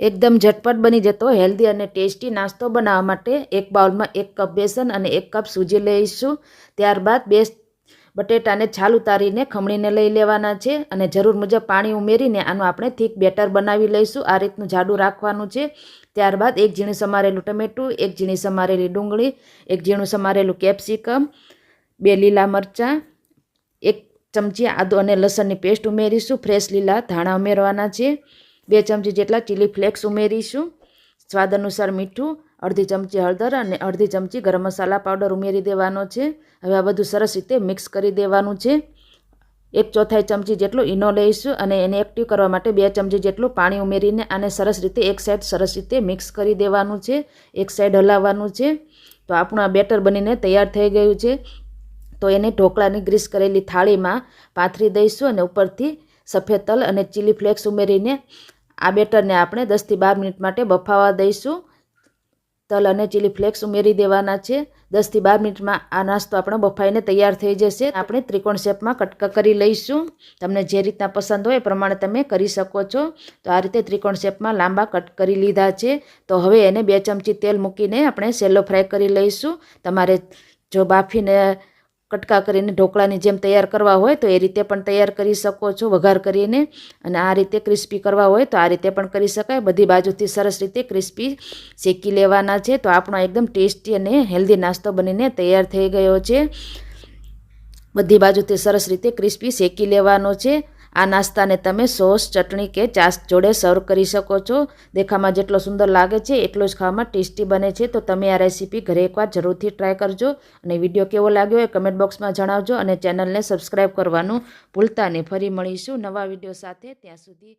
એકદમ ઝટપટ બની જતો, હેલ્ધી અને ટેસ્ટી નાસ્તો બનાવવા માટે એક બાઉલમાં એક કપ બેસન અને એક કપ સૂજી લઈશું. ત્યારબાદ બે બટેટાને છાલ ઉતારીને ખમણીને લઈ લેવાના છે અને જરૂર મુજબ પાણી ઉમેરીને આનું આપણે થીક બેટર બનાવી લઈશું. આ રીતનું જાડું રાખવાનું છે. ત્યારબાદ એક ઝીણું સમારેલું ટમેટું, એક ઝીણી સમારેલી ડુંગળી, એક ઝીણું સમારેલું કેપ્સિકમ, બે લીલા મરચાં, એક ચમચી આદુ અને લસણની પેસ્ટ ઉમેરીશું. ફ્રેશ લીલા ધાણા ઉમેરવાના છે. બે ચમચી જેટલા ચીલી ફ્લેક્સ ઉમેરીશું. સ્વાદ અનુસાર મીઠું, અડધી ચમચી હળદર અને અડધી ચમચી ગરમ મસાલા પાવડર ઉમેરી દેવાનો છે. હવે આ બધું સરસ રીતે મિક્સ કરી દેવાનું છે. એક ચોથાઈ ચમચી જેટલું ઈનો લઈશું અને એને એક્ટિવ કરવા માટે બે ચમચી જેટલું પાણી ઉમેરીને આને સરસ રીતે એક સાઈડ સરસ રીતે મિક્સ કરી દેવાનું છે. એક સાઈડ હલાવવાનું છે. તો આપણું આ બેટર બનીને તૈયાર થઈ ગયું છે. તો એને ઢોકળાની ગ્રીસ કરેલી થાળીમાં પાથરી દઈશું અને ઉપરથી સફેદ તલ અને ચીલી ફ્લેક્સ ઉમેરીને આ બેટરને આપણે દસથી બાર મિનિટ માટે બફાવા દઈશું. તલ અને ચીલી ફ્લેક્સ ઉમેરી દેવાના છે. દસથી બાર મિનિટમાં આ નાસ્તો આપણો બફાઈને તૈયાર થઈ જશે. આપણે ત્રિકોણ શેપમાં કટકા કરી લઈશું. તમને જે રીતના પસંદ હોય એ પ્રમાણે તમે કરી શકો છો. તો આ રીતે ત્રિકોણ શેપમાં લાંબા કટ કરી લીધા છે. તો હવે એને બે ચમચી તેલ મૂકીને આપણે સેલો ફ્રાય કરી લઈશું. તમારે જો બાફીને કટકા કરીને ઢોકળાની જેમ તૈયાર કરવા હોય તો એ રીતે પણ તૈયાર કરી શકો છો, વઘાર કરીને. અને આ રીતે ક્રિસ્પી કરવા હોય તો આ રીતે પણ કરી શકાય. બધી બાજુથી સરસ રીતે ક્રિસ્પી શેકી લેવાના છે. તો આપણો એકદમ ટેસ્ટી અને હેલ્ધી નાસ્તો બનીને તૈયાર થઈ ગયો છે. બધી બાજુથી સરસ રીતે ક્રિસ્પી શેકી લેવાનો છે. આ નાસ્તાને તમે સોસ, ચટણી કે ચાસ જોડે સર્વ કરી શકો છો. દેખામાં જેટલો સુંદર લાગે છે, એટલો જ ખાવામાં ટેસ્ટી બને છે. તો તમે આ રેસીપી ઘરે એકવાર જરૂરથી ટ્રાય કરજો અને વીડિયો કેવો લાગ્યો એ કમેન્ટ બોક્સમાં જણાવજો અને ચેનલને સબસ્ક્રાઈબ કરવાનું ભૂલતા નહીં. ફરી મળીશું નવા વીડિયો સાથે. ત્યાં સુધી